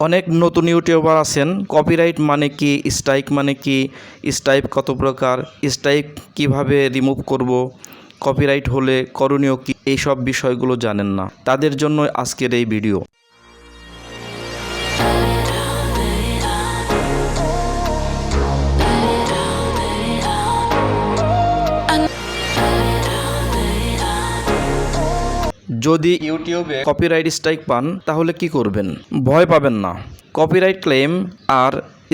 অনেক নতুন ইউটিউবার আছেন কপিরাইট মানে কি স্ট্রাইক মানে কি স্ট্রাইক কত প্রকার স্ট্রাইক কীভাবে রিমুভ করব কপিরাইট হলে করণীয় কি, এইসব বিষয়গুলো জানেন না। তাদের জন্য আজকের এই ভিডিও যদি ইউটিউবে কপিরাইট স্ট্রাইক পান, তাহলে কি করবেন? ভয় পাবেন না। কপিরাইট ক্লেম আর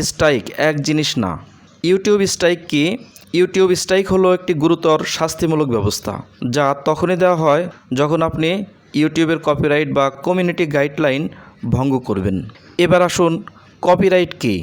স্ট্রাইক এক জিনিস না। ইউটিউব স্ট্রাইক কি? ইউটিউব স্ট্রাইক হলো একটি গুরুতর শাস্তিমূলক ব্যবস্থা, যা তখনই দেওয়া হয় যখন আপনি ইউটিউবের কপিরাইট বা কমিউনিটি গাইডলাইন ভঙ্গ করবেন। এবার আসুন কপিরাইট কি,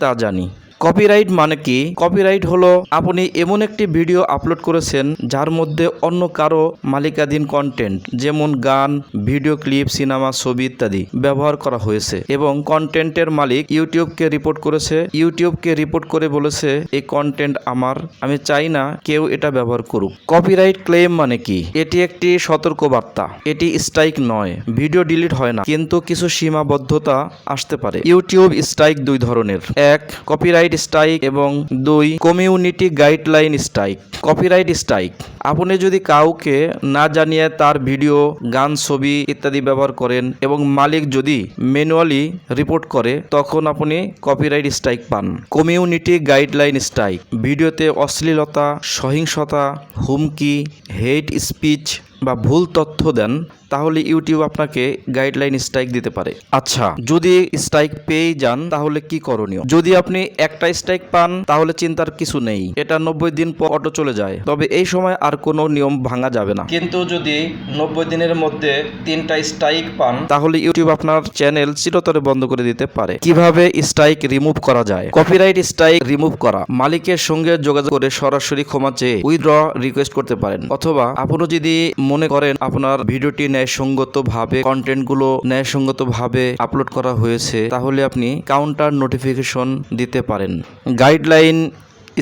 তা জানি। কপিরাইট মানে কি? কপিরাইট হলো আপনি এমন একটি ভিডিও আপলোড করেছেন যার মধ্যে অন্য কারও মালিকাধীন কন্টেন্ট যেমন গান ভিডিও ক্লিপ সিনেমা ছবি ইত্যাদি ব্যবহার করা হয়েছে এবং কন্টেন্টের মালিক ইউটিউবকে রিপোর্ট করেছে। ইউটিউবকে রিপোর্ট করে বলেছে, এই কন্টেন্ট আমার, আমি চাই না কেউ এটা ব্যবহার করুক। কপিরাইট ক্লেম মানে কি? এটি একটি সতর্কবার্তা, এটি স্ট্রাইক নয় ভিডিও ডিলিট হয় না, কিন্তু কিছু সীমাবদ্ধতা আসতে পারে। ইউটিউব স্ট্রাইক দুই ধরনের। এক কপিরাইট স্ট্রাইক এবং দুই community guideline strike copyright strike আপনি যদি কাউকে না জানিয়ে তার ভিডিও, গান, ছবি ইত্যাদি ব্যবহার করেন এবং মালিক যদি ম্যানুয়ালি রিপোর্ট করে, তখন আপনি কপিরাইট স্ট্রাইক পান। কমিউনিটি গাইডলাইন স্ট্রাইক ভিডিওতে অশ্লীলতা, সহিংসতা, হুমকি, হেট স্পিচ বা ভুল তথ্য দেন তাহলে ইউটিউব আপনাকে গাইডলাইন স্ট্রাইক দিতে পারে। আচ্ছা। যদি স্ট্রাইক পেয়ে যান তাহলে কি করণীয়? যদি আপনি একটা স্ট্রাইক পান তাহলে চিন্তার কিছু নেই। এটা নব্বই দিন পর অটো চলে যায়। তবে এই সময় আর কোনো নিয়ম ভাঙা যাবে না। কিন্তু যদি নব্বই দিনের মধ্যে তিনটা স্ট্রাইক পান তাহলে ইউটিউব আপনার চ্যানেল চিরতরে বন্ধ করে দিতে পারে। কীভাবে স্ট্রাইক রিমুভ করা যায়? কপিরাইট স্ট্রাইক রিমুভ করা। মালিকের সঙ্গে যোগাযোগ করে সরাসরি ক্ষমা চেয়ে উইথড্র রিকোয়েস্ট করতে পারেন। অথবা আপনি যদি মনে করেন, আপনার ভিডিওটি ন্যায়সঙ্গত ভাবে কন্টেন্টগুলো ন্যায়সঙ্গত ভাবে আপলোড করা হয়েছে, তাহলে আপনি কাউন্টার নোটিফিকেশন দিতে পারেন। গাইডলাইন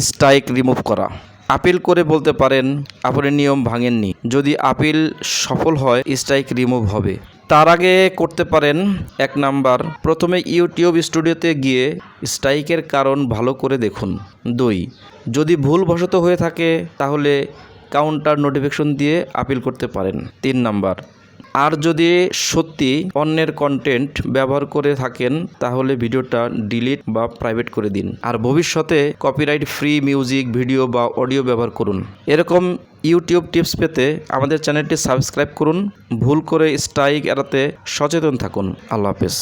স্ট্রাইক রিমুভ করা। আপিল করে বলতে পারেন, আপনি নিয়ম ভাঙেননি। যদি আপিল সফল হয় স্ট্রাইক রিমুভ হবে। তার আগে করতে পারেন, এক নাম্বার, প্রথমে ইউটিউব স্টুডিওতে গিয়ে স্ট্রাইকের কারণ ভালো করে দেখুন। দুই, যদি ভুলবশত হয়ে থাকে, তাহলে কাউন্টার নোটিফিকেশন দিয়ে আপিল করতে পারেন। তিন নাম্বার, আর যদি সত্যি অন্যের কন্টেন্ট ব্যবহার করে থাকেন, তাহলে ভিডিওটা ডিলিট বা প্রাইভেট করে দিন। আর ভবিষ্যতে কপিরাইট ফ্রি মিউজিক ভিডিও বা অডিও ব্যবহার করুন। এরকম ইউটিউব টিপস পেতে আমাদের চ্যানেলটি সাবস্ক্রাইব করুন। ভুল করে স্ট্রাইক এড়াতে সচেতন থাকুন। আল্লাহ হাফেজ।